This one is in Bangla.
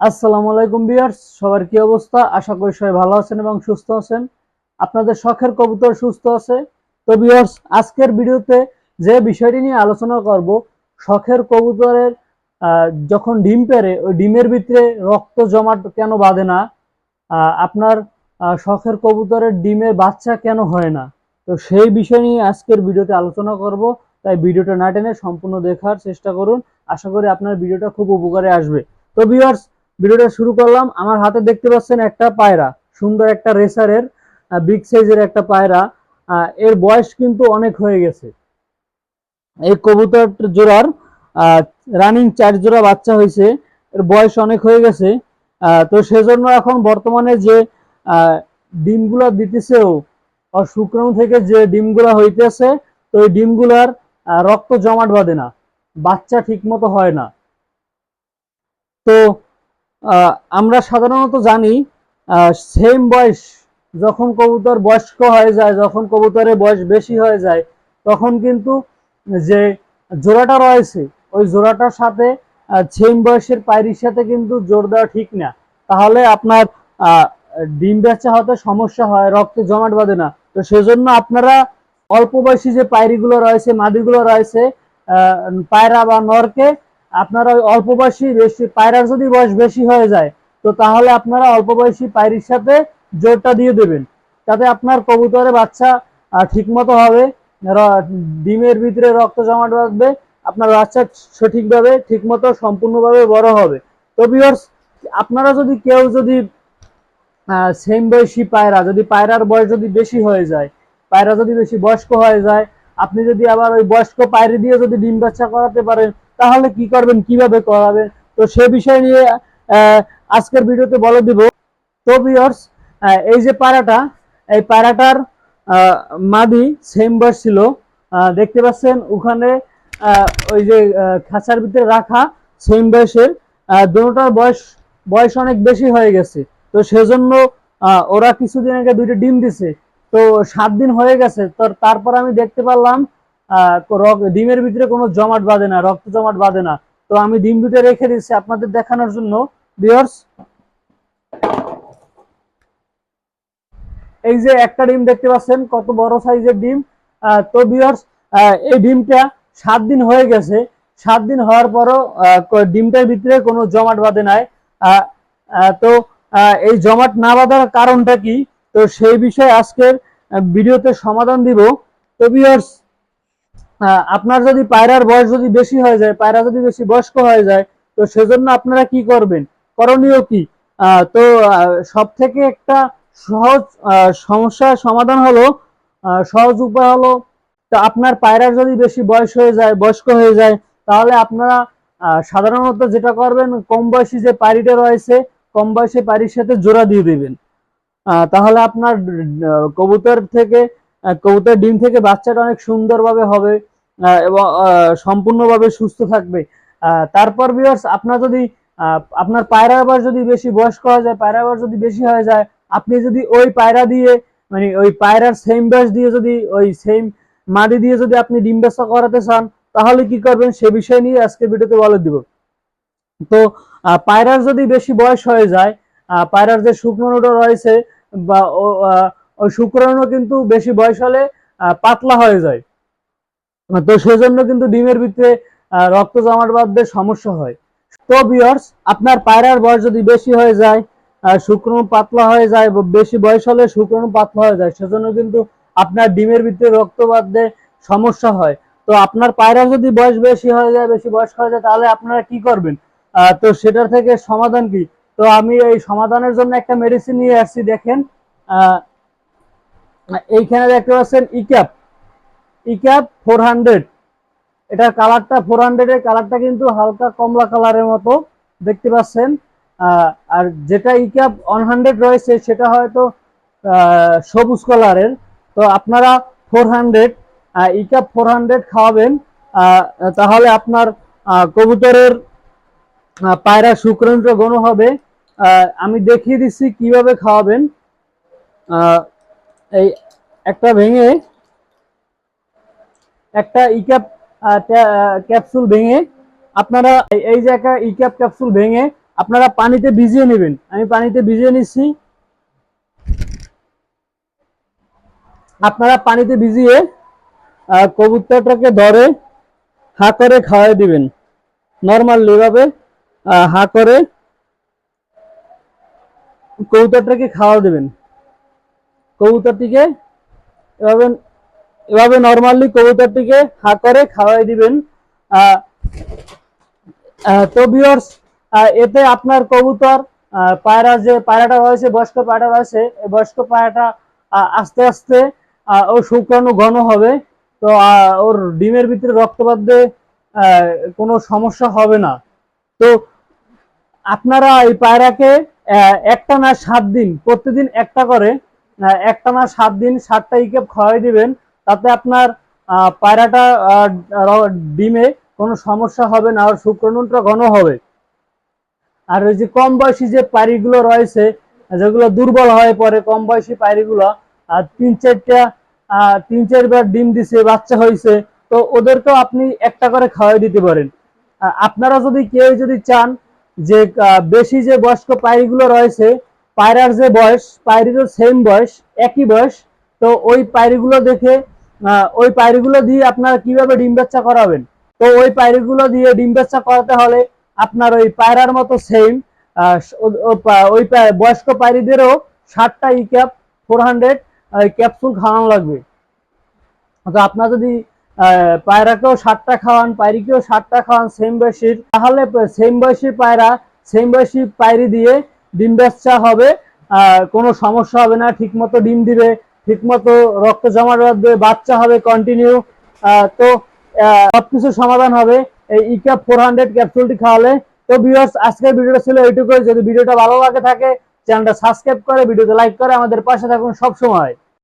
আসসালামু আলাইকুম বিয়ার্স সবার কি অবস্থা? আশা করি সবাই ভালো আছেন এবং সুস্থ আছেন। আপনাদের শখের কবুতর সুস্থ আছে। তো বিয়ার্স আজকের ভিডিওতে যে বিষয়টি নিয়ে আলোচনা করব, শখের কবুতরের যখন ডিম পেরে, ওই ডিমের ভিতরে রক্ত জমাট কেন বাঁধে না? আপনার শখের কবুতরের ডিমের বাচ্চা কেন হয় না? তো সেই বিষয় নিয়ে আজকের ভিডিওতে আলোচনা করব। তাই ভিডিওটা না টেনে সম্পূর্ণ দেখার চেষ্টা করুন। আশা করি আপনার ভিডিওটা খুব উপকারে আসবে। তো ভিউয়ার্স ভিডিওটা শুরু করলাম। আমার হাতে দেখতে পাচ্ছেন একটা পায়রা, সুন্দর একটা রেসারের বিগ সাইজের একটা পায়রা। এর বয়স কিন্তু অনেক হয়ে গেছে। এই কবুতর জোড়ার রানিং চার জোড়া বাচ্চা হয়েছে। এর বয়স অনেক হয়ে গেছে। তো সেজন্য এখন বর্তমানে যে ডিমগুলা দিতেছেও, আর শুক্রাণু থেকে যে ডিমগুলা হইতেছে, তো এই ডিমগুলার রক্ত জমাট বাঁধে না। বাচ্চা ঠিক মতো হয় না। তো আমরা সাধারণত জানি সেম বয়স যখন কবুতর বয়স্ক হয়ে যায়, যখন কবুতরের বয়স বেশি হয়ে যায়, তখন কিন্তু যে জোড়াটা রয়েছে, ওই জোড়াটার সাথে সেম বয়সের পায়রির সাথে কিন্তু জোর দেওয়া ঠিক না। তাহলে আপনার ডিম বেচা হতে সমস্যা হয়, রক্তে জমাট বাঁধে না। তো সেজন্য আপনারা অল্প বয়সী যে পায়রিগুলো রয়েছে, মাদিগুলো রয়েছে পায়রা বা নরকে আপনারা অল্প বয়সী বেশি, পায়রার যদি বয়স বেশি হয়ে যায়, তো তাহলে আপনারা অল্প বয়সী পায়রির সাথে জোরটা দিয়ে দেবেন। তাতে আপনার কবুতরের বাচ্চা ঠিক মতো হবে ডিমের ভিতরে রক্ত জমাট বাঁধবে আপনার বাচ্চা সঠিকভাবে, ঠিকমতো সম্পূর্ণভাবে বড় হবে। তো ভিউয়ার্স আপনারা যদি কেউ যদি সেম বয়সী পায়রা, যদি পায়রার বয়স যদি বেশি হয়ে যায়, পায়রা যদি বেশি বয়স্ক হয়ে যায়, আপনি যদি আবার ওই বয়স্ক পায়রি দিয়ে যদি ডিম বাচ্চা করাতে পারেন তাহলে কি করবেন কীভাবে করাবেন? তো সে বিষয় নিয়ে আজকের ভিডিওতে বলে দিব। তো ভিউয়ার্স এই যে পায়রাটা এই আহ, মাদি সেম বয়স ছিল। দেখতে পাচ্ছেন ওখানে ওই যে খাঁচার ভিতরে রাখা সেম বয়সের দুটার বয়স বয়স অনেক বেশি হয়ে গেছে। তো সেজন্য ওরা কিছুদিন আগে দুইটা ডিম দিছে। তো সাত দিন হয়ে গেছে। তো তারপর আমি দেখতে পারলাম ডিমের ভিতরে কোনো জমাট বাঁধে না, রক্ত জমাট বাঁধে না। তো আমি ডিম দুটো রেখে দিচ্ছি আপনাদের দেখানোর জন্য। ভিউয়ার্স এই যে একটা ডিম দেখতে পাচ্ছেন, কত বড় সাইজের ডিম। তো ভিউয়ার্স এই ডিমটা সাত দিন হয়ে গেছে। সাত দিন হওয়ার পরও ডিমটার ভিতরে কোনো জমাট বাঁধে নাই। তো এই জমাট না বাঁধার কারণটা কি? তো সেই বিষয়ে আজকের ভিডিওতে সমাধান দিব। তো ভিউয়ার্স আপনার যদি পায়রার বয়স যদি বেশি হয়ে যায়, পায়রা যদি বেশি বয়স্ক হয়ে যায়, তো সেজন্য আপনারা কি করবেন? করণীয় কি? তো সব থেকে একটা সহজ সমস্যার সমাধান হলো সহজ উপায় হলো, তো আপনার পায়রার যদি বেশি বয়স হয়ে যায়, বয়স্ক হয়ে যায়, তাহলে আপনারা সাধারণত যেটা করবেন, কম বয়সী যে পায়রিটা রয়েছে, কম বয়সী পাড়ির সাথে জোড়া দিয়ে দিবেন। তাহলে আপনার কবুতর থেকে কবুতর ডিম থেকে বাচ্চাটা অনেক সুন্দরভাবে হবে। এবং সম্পূর্ণভাবে সুস্থ থাকবে। তারপর ভিউয়ার্স আপনার যদি আপনার পায়রা আবার যদি বেশি বয়স্ক হয়ে যায়, পায়রা আবার যদি বেশি হয়ে যায়, আপনি যদি ওই পায়রা দিয়ে মানে ওই পায়রার সেম বয়স দিয়ে যদি, ওই সেম মাদি দিয়ে যদি আপনি ডিম ব্যবসা করাতে চান, তাহলে কি করবেন? সে বিষয় নিয়ে আজকে ভিডিওতে বলে দিব। তো পায়রার যদি বেশি বয়স হয়ে যায় পায়রার যে শুক্রাণুটা রয়েছে, বা ওই শুক্রাণু কিন্তু বেশি বয়স হলে পাতলা হয়ে যায়। তো সেজন্য কিন্তু ডিমের ভিতরে রক্ত জমাট বাঁধতে সমস্যা হয়। তো বিয়ার্স আপনার পায়রার বয়স যদি বেশি হয়ে যায় শুক্রাণু পাতলা হয়ে যায় বেশি বয়স হলে শুক্রাণু পাতলা হয়ে যায়, সেজন্য কিন্তু আপনার ডিমের ভিতরে রক্ত বাঁধতে সমস্যা হয়। তো আপনার পায়রা যদি বয়স বেশি হয়ে যায়, বেশি বয়স হয়ে যায়, তাহলে আপনারা কি করবেন? তো সেটার থেকে সমাধান কি? তো আমি এই সমাধানের জন্য একটা মেডিসিন নিয়ে আসছি, দেখেন। এইখানে দেখতে পাচ্ছেন ইক্যাপ ইক্যাপ ফোর হান্ড্রেড এটার কালারটা ফোর হান্ড্রেডের কালারটা কিন্তু হালকা কমলা কালারের মতো, দেখতে পাচ্ছেন। আর যেটা ইক্যাপ ওয়ান হান্ড্রেড রয়েছে, সেটা হয়তো সবুজ কালারের। তো আপনারা four hundred E cap four hundred খাওয়াবেন। তাহলে আপনার কবুতরের পায়রা শুক্রাণুটা গণ হবে। আমি দেখিয়ে দিচ্ছি কীভাবে খাওয়াবেন। এই একটা ভেঙে একটা ইক্যাপ ক্যাপসুল ভেঙে আপনারা এই- যে একটা ইক্যাপ ক্যাপসুল ভেঙে আপনারা পানিতে ভিজিয়ে নেবেন। আমি পানিতে ভিজিয়ে নিচ্ছি। আপনারা পানিতে ভিজিয়ে কবুতরটাকে ধরে হা করে খাওয়াই দিবেন। নর্মাল এভাবে হা করে কবুতরটাকে খাওয়া দেবেন। কবুতরটিকে এভাবে এভাবে নর্মালি কবুতরটিকে হা করে খাওয়াই দিবেন। তো ভিউয়ার্স এতে আপনার কবুতর পায়রা যে পায়রাটা রয়েছে, বয়স্ক পায়রা রয়েছে বয়স্ক পায়রাটা আস্তে আস্তে ও শুক্রাণু ঘন হবে। তো ওর ডিমের ভিতরে রক্তপাত কোনো সমস্যা হবে না। তো, আপনারা এই পায়রাকে একটা না সাত দিন, প্রতিদিন একটা করে একটা না সাত দিন সাতটা ইকেপ খাওয়াই দিবেন। তাতে আপনার পায়রাটা ডিমে কোনো সমস্যা হবে না আর শুক্রাণুটা ঘন হবে। আর ওই যে কম বয়সী যে পায়রিগুলো রয়েছে, যেগুলো দুর্বল হয়ে পড়ে, কম বয়সী পায়রিগুলো আর তিন চারটা তিন চারবার ডিম দিছে, বাচ্চা হয়েছে তো ওদেরকেও আপনি একটা করে খাওয়াই দিতে পারেন। আপনারা যদি কেউ যদি চান যে বেশি যে বয়স্ক পায়রিগুলো রয়েছে, পায়রার যে বয়স, পায়রিরও সেম বয়স, একই বয়স তো ওই পায়রিগুলো দেখে ওই পায়রিগুলো দিয়ে আপনারা কীভাবে ডিম বাচ্চা করাবেন? তো ওই পায়রিগুলো দিয়ে ডিম বাচ্চা করাতে হলে আপনার ওই পায়রার মতো সেম ওই বয়স্ক পায়রিদেরও ষাটটা E cap four hundred capsule খাওয়ানো লাগবে। তো আপনার যদি পায়রাকেও ষাটটা খাওয়ান, পায়রিকেও ষাটটা খাওয়ান সেম বয়সীর, তাহলে সেম বয়সী পায়রা সেম বয়সী পায়রি দিয়ে ডিম বাচ্চা হবে কোনো সমস্যা হবে না ঠিক মতো ডিম দিবে ঠিক মতো রক্ত জমা রাখবে, বাচ্চা হবে কন্টিনিউ তো সবকিছু সমাধান হবে। এই ইকা ফোর হান্ড্রেড ক্যাপসুলটি খাওয়ালে। তো ভিউয়ার্স আজকের ভিডিওটা ছিল এইটুকুই। যদি ভিডিওটা ভালো লাগে থাকে চ্যানেলটা সাবস্ক্রাইব করে, ভিডিওতে লাইক করে আমাদের পাশে থাকুন সব সময়